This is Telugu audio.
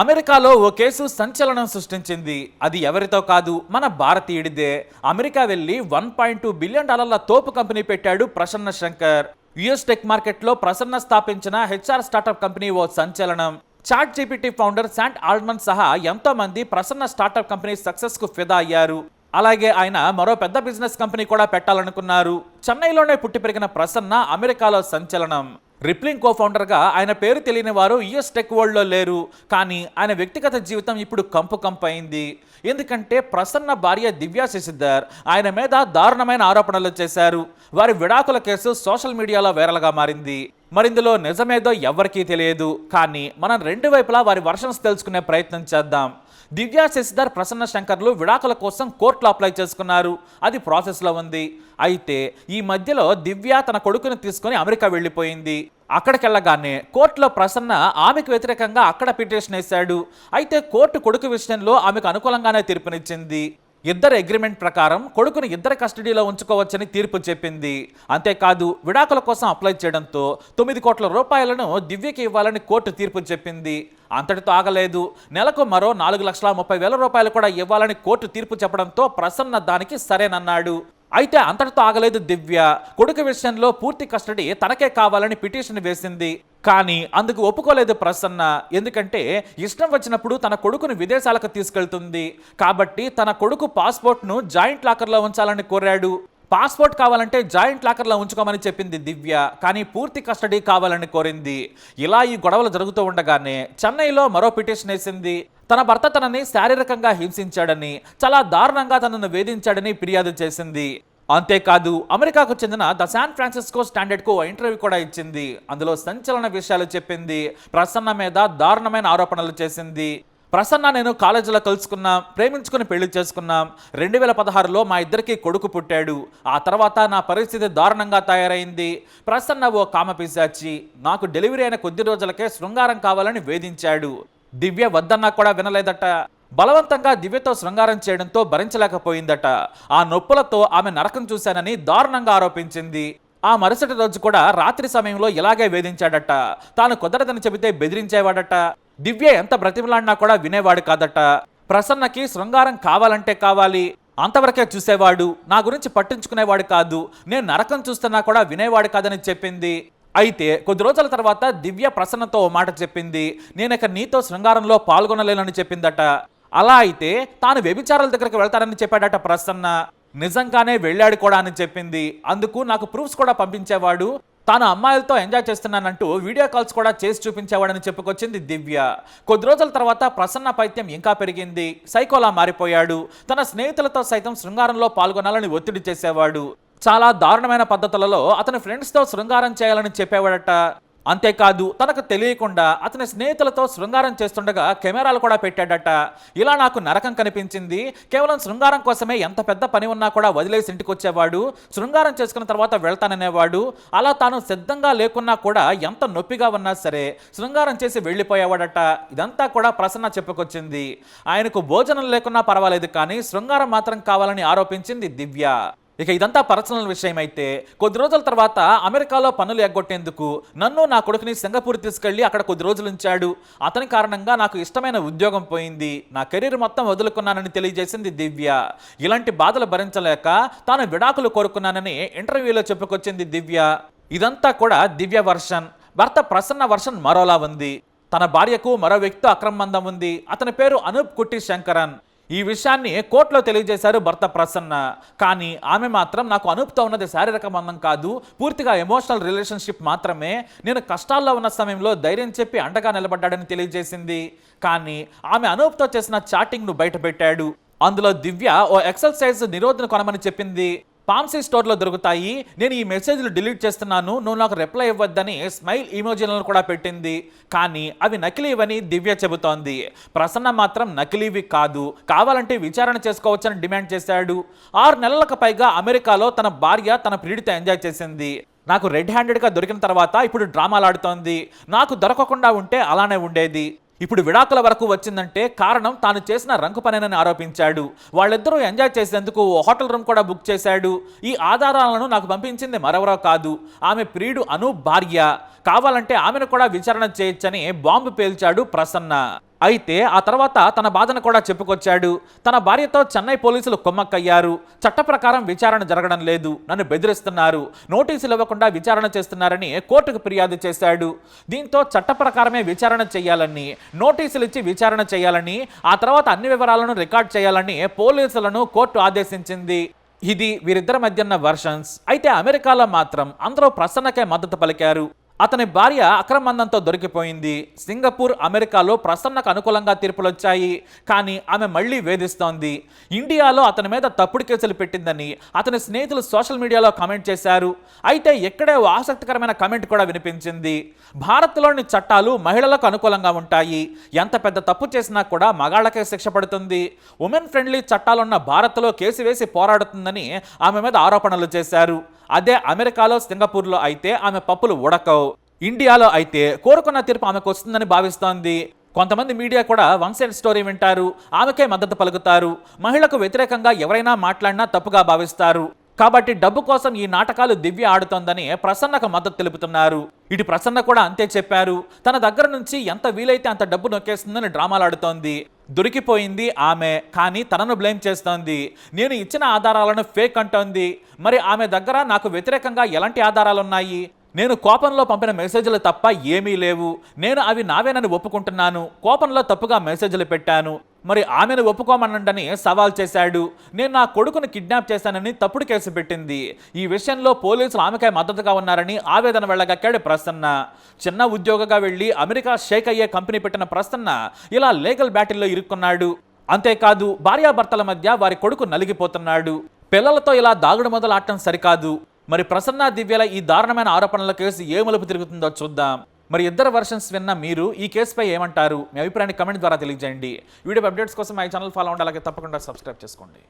అమెరికాలో ఓ కేసు సంచలనం సృష్టించింది. అది ఎవరితో కాదు మన భారతీయుడిదే. అమెరికా వెళ్ళి వన్ పాయింట్ టూ బిలియన్ డాలర్ల తోపు కంపెనీ పెట్టాడు ప్రసన్న శంకర్. యుఎస్ టెక్ మార్కెట్లో ప్రసన్న స్థాపించిన హెచ్ఆర్ స్టార్టప్ కంపెనీ ఓ సంచలనం. Chat GPT founder Sam Altman సహా ఎంతోమంది ప్రసన్న స్టార్టప్ కంపెనీ సక్సెస్కు ఫిదా అయ్యారు. అలాగే ఆయన మరో పెద్ద బిజినెస్ కంపెనీ కూడా పెట్టాలనుకున్నారు. చెన్నైలోనే పుట్టి పెరిగిన ప్రసన్న అమెరికాలో సంచలనం. రిప్లింగ్ కో ఫౌండర్గా ఆయన పేరు తెలియని వారు యుఎస్ టెక్ వరల్డ్లో లేరు. కానీ ఆయన వ్యక్తిగత జీవితం ఇప్పుడు కంపు కంపైంది. ఎందుకంటే ప్రసన్న భార్య దివ్యా శశిధర్ ఆయన మీద దారుణమైన ఆరోపణలు చేశారు. వారి విడాకుల కేసు సోషల్ మీడియాలో వైరల్గా మారింది. మరిందులో నిజమేదో ఎవ్వరికీ తెలియదు. కానీ మనం రెండు వైపులా వారి వర్షన్స్ తెలుసుకునే ప్రయత్నం చేద్దాం. దివ్యా శశిధర్ ప్రసన్న శంకర్లు విడాకుల కోసం కోర్టులో అప్లై చేసుకున్నారు. అది ప్రాసెస్లో ఉంది. అయితే ఈ మధ్యలో దివ్య తన కొడుకుని తీసుకొని అమెరికా వెళ్ళిపోయింది. అక్కడికెళ్ళగానే కోర్టులో ప్రసన్న ఆమెకు వ్యతిరేకంగా అక్కడ పిటిషన్ వేశాడు. అయితే కోర్టు కొడుకు విషయంలో ఆమెకు అనుకూలంగానే తీర్పునిచ్చింది. ఇద్దరు అగ్రిమెంట్ ప్రకారం కొడుకుని ఇద్దరి కస్టడీలో ఉంచుకోవచ్చని తీర్పు చెప్పింది. అంతేకాదు విడాకుల కోసం అప్లై చేయడంతో తొమ్మిది కోట్ల రూపాయలను దివ్యకి ఇవ్వాలని కోర్టు తీర్పు చెప్పింది. అంతటితో ఆగలేదు. నెలకు మరో నాలుగు లక్షల ముప్పై వేల రూపాయలు కూడా ఇవ్వాలని కోర్టు తీర్పు చెప్పడంతో ప్రసన్న దానికి సరేనన్నాడు. అయితే అంతటితో ఆగలేదు దివ్య. కొడుకు విషయంలో పూర్తి కస్టడీ తనకే కావాలని పిటిషన్ వేసింది. కానీ అందుకు ఒప్పుకోలేదు ప్రసన్న. ఎందుకంటే ఇష్టం వచ్చినప్పుడు తన కొడుకును విదేశాలకు తీసుకెళ్తుంది. కాబట్టి తన కొడుకు పాస్పోర్ట్ను జాయింట్ లాకర్లో ఉంచాలని కోరాడు. పాస్పోర్ట్ కావాలంటే జాయింట్ లాకర్లో ఉంచుకోమని చెప్పింది దివ్య కానీ పూర్తి కస్టడీ కావాలని కోరింది. ఇలా ఈ గొడవలు జరుగుతూ ఉండగానే చెన్నైలో మరో పిటిషన్ వేసింది. తన భర్త తనని శారీరకంగా హింసించాడని చాలా దారుణంగా తనను వేధించాడని ఫిర్యాదు చేసింది. అంతేకాదు అమెరికాకు చెందిన ద శాన్ ఫ్రాన్సిస్కో స్టాండర్డ్కు ఇంటర్వ్యూ కూడా ఇచ్చింది. అందులో సంచలన విషయాలు చెప్పింది. ప్రసన్న మీద దారుణమైన ఆరోపణలు చేసింది. ప్రసన్న నేను కాలేజీలో కలుసుకున్నాం ప్రేమించుకుని పెళ్ళి చేసుకున్నాం. రెండు వేల పదహారులో మా ఇద్దరికి కొడుకు పుట్టాడు. ఆ తర్వాత నా పరిస్థితి దారుణంగా తయారైంది. ప్రసన్న ఓ కామ పిశాచి నాకు డెలివరీ అయిన కొద్ది రోజులకే శృంగారం కావాలని వేధించాడు. దివ్య వద్దన్నా కూడా వినలేదట. బలవంతంగా దివ్యతో శృంగారం చేయడంతో భరించలేకపోయిందట. ఆ నొప్పులతో ఆమె నరకం చూశానని దారుణంగా ఆరోపించింది. ఆ మరుసటి రోజు కూడా రాత్రి సమయంలో ఇలాగే వేధించాడట. తాను కుదరదని చెబితే బెదిరించేవాడట. దివ్య ఎంత బ్రతిమలాడినా కూడా వినేవాడు కాదట. ప్రసన్నకి శృంగారం కావాలంటే కావాలి. అంతవరకే చూసేవాడు. నా గురించి పట్టించుకునేవాడు కాదు. నేను నరకం చూస్తున్నా కూడా వినేవాడు కాదని చెప్పింది. అయితే కొద్ది రోజుల తర్వాత దివ్య ప్రసన్నతో ఓ మాట చెప్పింది. నేను ఇక నీతో శృంగారంలో పాల్గొనలేనని చెప్పిందట. అలా అయితే తాను వ్యభిచారాల దగ్గరికి వెళ్తానని చెప్పాడట ప్రసన్న. నిజంగానే వెళ్ళాడు కూడా అని చెప్పింది. అందుకు నాకు ప్రూఫ్స్ కూడా పంపించేవాడు. తాను అమ్మాయిలతో ఎంజాయ్ చేస్తున్నానంటూ వీడియో కాల్స్ కూడా చేసి చూపించేవాడని చెప్పుకొచ్చింది దివ్య. కొద్ది రోజుల తర్వాత ప్రసన్న పైత్యం ఇంకా పెరిగింది. సైకోలా మారిపోయాడు. తన స్నేహితులతో సైతం శృంగారంలో పాల్గొనాలని ఒత్తిడి చేసేవాడు. చాలా దారుణమైన పద్ధతులలో అతని ఫ్రెండ్స్తో శృంగారం చేయాలని చెప్పేవాడట. అంతేకాదు తనకు తెలియకుండా అతని స్నేహితులతో శృంగారం చేస్తుండగా కెమెరాలు కూడా పెట్టాడట. ఇలా నాకు నరకం కనిపించింది. కేవలం శృంగారం కోసమే ఎంత పెద్ద పని ఉన్నా కూడా వదిలేసి ఇంటికి వచ్చేవాడు శృంగారం చేసుకున్న తర్వాత వెళ్తాననేవాడు. అలా తాను సిద్ధంగా లేకున్నా కూడా ఎంత నొప్పిగా ఉన్నా సరే శృంగారం చేసి వెళ్ళిపోయేవాడట. ఇదంతా కూడా ప్రసన్న చెప్పుకొచ్చింది. ఆయనకు భోజనం లేకున్నా పర్వాలేదు కానీ శృంగారం మాత్రం కావాలని ఆరోపించింది దివ్య. ఇక ఇదంతా పర్సనల్ విషయం అయితే కొద్ది రోజుల తర్వాత అమెరికాలో పనులు ఎగ్గొట్టేందుకు నన్ను నా కొడుకుని సింగపూర్ తీసుకెళ్ళి అక్కడ కొద్ది రోజులు ఉంచాడు. అతని కారణంగా నాకు ఇష్టమైన ఉద్యోగం పోయింది. నా కెరీర్ మొత్తం వదులుకున్నానని తెలియజేసింది దివ్య. ఇలాంటి బాధలు భరించలేక తాను విడాకులు కోరుకున్నానని ఇంటర్వ్యూలో చెప్పుకొచ్చింది దివ్య. ఇదంతా కూడా దివ్య వర్షన్. భర్త ప్రసన్న వర్షన్ మరోలా ఉంది. తన భార్యకు మరో వ్యక్తి అక్రమందం ఉంది. అతని పేరు అనూప్ కుట్టి శంకరన్ ఈ విషయాన్ని కోర్టులో తెలియజేశారు భర్త ప్రసన్న. కానీ ఆమె మాత్రం నాకు అనూప్తో ఉన్నది శారీరక బంధం కాదు పూర్తిగా ఎమోషనల్ రిలేషన్షిప్ మాత్రమే. నేను కష్టాల్లో ఉన్న సమయంలో ధైర్యం చెప్పి అండగా నిలబడ్డాడని తెలియజేసింది. కానీ ఆమె అనూప్తో చేసిన చాటింగ్ను బయటపెట్టాడు. అందులో దివ్య ఓ ఎక్సర్సైజ్ నిరోధన కొనమని చెప్పింది. పామ్సీ స్టోర్లో దొరుకుతాయి. నేను ఈ మెసేజ్లు డిలీట్ చేస్తున్నాను. నువ్వు నాకు రిప్లై ఇవ్వద్దని స్మైల్ ఇమోజీలను కూడా పెట్టింది. కానీ అవి నకిలీవని దివ్య చెబుతోంది. ప్రసన్న మాత్రం నకిలీవి కాదు. కావాలంటే విచారణ చేసుకోవచ్చని డిమాండ్ చేశాడు. ఆరు నెలలకు పైగా అమెరికాలో తన భార్య తన ప్రియుడితో ఎంజాయ్ చేసింది. నాకు రెడ్ హ్యాండెడ్గా దొరికిన తర్వాత ఇప్పుడు డ్రామాలాడుతోంది నాకు దొరకకుండా ఉంటే అలానే ఉండేది. ఇప్పుడు విడాకుల వరకు వచ్చిందంటే కారణం తాను చేసిన రంకు పనేనని ఆరోపించాడు. వాళ్ళిద్దరూ ఎంజాయ్ చేసేందుకు ఓ హోటల్ రూమ్ కూడా బుక్ చేశాడు. ఈ ఆధారాలను నాకు పంపించింది మరెవరో కాదు. ఆమె ప్రియుడు అను భార్య. కావాలంటే ఆమెను కూడా విచారణ చేయొచ్చని బాంబు పేల్చాడు ప్రసన్న. అయితే ఆ తర్వాత తన బాధను కూడా చెప్పుకొచ్చాడు. తన భార్యతో చెన్నై పోలీసులు కొమ్మక్కయ్యారు. చట్ట ప్రకారం విచారణ జరగడం లేదు. నన్ను బెదిరిస్తున్నారు. నోటీసులు ఇవ్వకుండా విచారణ చేస్తున్నారని కోర్టుకు ఫిర్యాదు చేశాడు. దీంతో చట్ట ప్రకారమే విచారణ చేయాలని నోటీసులు ఇచ్చి విచారణ చేయాలని ఆ తర్వాత అన్ని వివరాలను రికార్డ్ చేయాలని పోలీసులను కోర్టు ఆదేశించింది. ఇది వీరిద్దరి మధ్య ఉన్న వర్షన్స్. అయితే అమెరికాలో మాత్రం అందరూ ప్రసన్నకే మద్దతు పలికారు. అతని భార్య అక్రమందంతో దొరికిపోయింది. సింగపూర్ అమెరికాలో ప్రసన్నకు అనుకూలంగా తీర్పులు వచ్చాయి కానీ ఆమె మళ్ళీ వేధిస్తోంది. ఇండియాలో అతని మీద తప్పుడు కేసులు పెట్టిందని అతని స్నేహితులు సోషల్ మీడియాలో కామెంట్ చేశారు. అయితే ఎక్కడే ఓ ఆసక్తికరమైన కామెంట్ కూడా వినిపించింది. భారత్లోని చట్టాలు మహిళలకు అనుకూలంగా ఉంటాయి. ఎంత పెద్ద తప్పు చేసినా కూడా మగాళ్ళకే శిక్ష పడుతుంది. ఉమెన్ ఫ్రెండ్లీ చట్టాలున్న భారత్లో కేసు వేసి పోరాడుతుందని ఆమె మీద ఆరోపణలు చేశారు. అదే అమెరికాలో సింగపూర్లో అయితే ఆమె పప్పులు ఉడకవు. ఇండియాలో అయితే కోరుకున్న తీర్పు ఆమెకు వస్తుందని భావిస్తోంది. కొంతమంది మీడియా కూడా వన్ సైడ్ స్టోరీ వింటారు. ఆమెకే మద్దతు పలుకుతారు. మహిళకు వ్యతిరేకంగా ఎవరైనా మాట్లాడినా తప్పుగా భావిస్తారు. కాబట్టి డబ్బు కోసం ఈ నాటకాలు దివ్య ఆడుతోందని ప్రసన్నకు మద్దతు తెలుపుతున్నారు. ఇటు ప్రసన్న కూడా అంతే చెప్పారు. తన దగ్గర నుంచి ఎంత వీలైతే అంత డబ్బు నొక్కేస్తుందని డ్రామాలు ఆడుతోంది. దొరికిపోయింది ఆమె కానీ తనను బ్లేమ్ చేస్తోంది. నేను ఇచ్చిన ఆధారాలను ఫేక్ అంటోంది. మరి ఆమె దగ్గర నాకు వ్యతిరేకంగా ఎలాంటి ఆధారాలు ఉన్నాయి నేను కోపంలో పంపిన మెసేజ్లు తప్ప ఏమీ లేవు. నేను అవి నావేనని ఒప్పుకుంటున్నాను. కోపంలో తప్పుగా మెసేజ్లు పెట్టాను. మరి ఆమెను ఒప్పుకోమనండని సవాల్ చేశాడు. నేను నా కొడుకును కిడ్నాప్ చేశానని తప్పుడు కేసు పెట్టింది. ఈ విషయంలో పోలీసులు ఆమెకై మద్దతుగా ఉన్నారని ఆవేదన వెళ్ళగక్కాడు ప్రసన్న. చిన్న ఉద్యోగగా వెళ్ళి అమెరికా షేక్ అయ్యే కంపెనీ పెట్టిన ప్రసన్న ఇలా లీగల్ బ్యాటిల్లో ఇరుక్కున్నాడు. అంతేకాదు భార్యాభర్తల మధ్య వారి కొడుకు నలిగిపోతున్నాడు. పిల్లలతో ఇలా దాగుడు మొదలు ఆడటం సరికాదు. మరి ప్రసన్న దివ్యల ఈ దారుణమైన ఆరోపణల కేసు ఏ మలుపు తిరుగుతుందో చూద్దాం. మరి ఇద్దరు వర్షన్స్ విన్న మీరు ఈ కేసుపై ఏమంటారు? మీ అభిప్రాయాన్ని కమెంట్ ద్వారా తెలియజేయండి. వీడియో అప్డేట్స్ కోసం మా ఛానల్ ఫాలో అవ్వండి అలాగే తప్పకుండా సబ్స్క్రైబ్ చేసుకోండి.